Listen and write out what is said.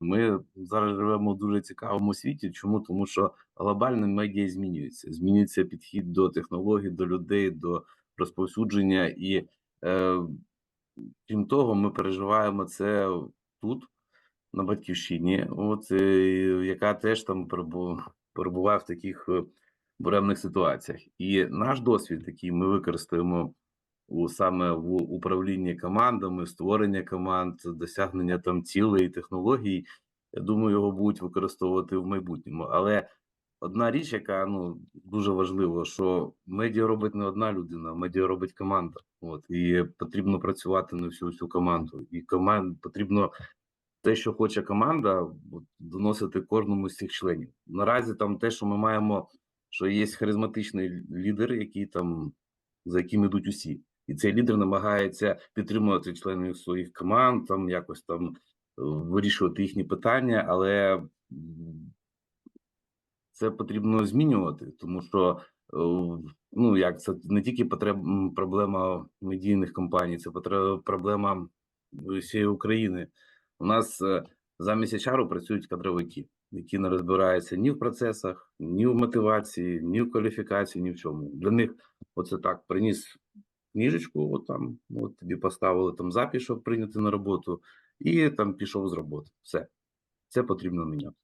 Ми зараз живемо в дуже цікавому світі. Чому? Тому що глобально медіа змінюється. Змінюється підхід до технологій, до людей, до розповсюдження, і е, крім того, ми переживаємо це тут, на батьківщині, от е, яка теж там перебу- перебуває в таких е, буремних ситуаціях. І наш досвід, який ми використаємо у саме в управлінні командами, створення команд, досягнення там цілей технологій. Я думаю, його будуть використовувати в майбутньому. Але одна річ, яка ну дуже важлива, що медіа робить не одна людина, медіа робить команда. От і потрібно працювати на всю всю команду. І команд потрібно те, що хоче команда, доносити кожному з цих членів. Наразі там те, що ми маємо, що є харизматичний лідер, який там за яким ідуть усі, і цей лідер намагається підтримувати членів своїх команд, там якось там е, вирішувати їхні питання, але це потрібно змінювати, тому що е, ну як це не тільки потреб проблема медійних компаній, це потре- проблема всієї України. У нас е, замість HR працюють кадровики, які не розбираються ні в процесах, ні в мотивації, ні в кваліфікації, ні в чому. Для них оце так приніс книжечку, от там от тобі поставили там запис, щоб прийняти на роботу, і там пішов з роботи. Все це потрібно міняти.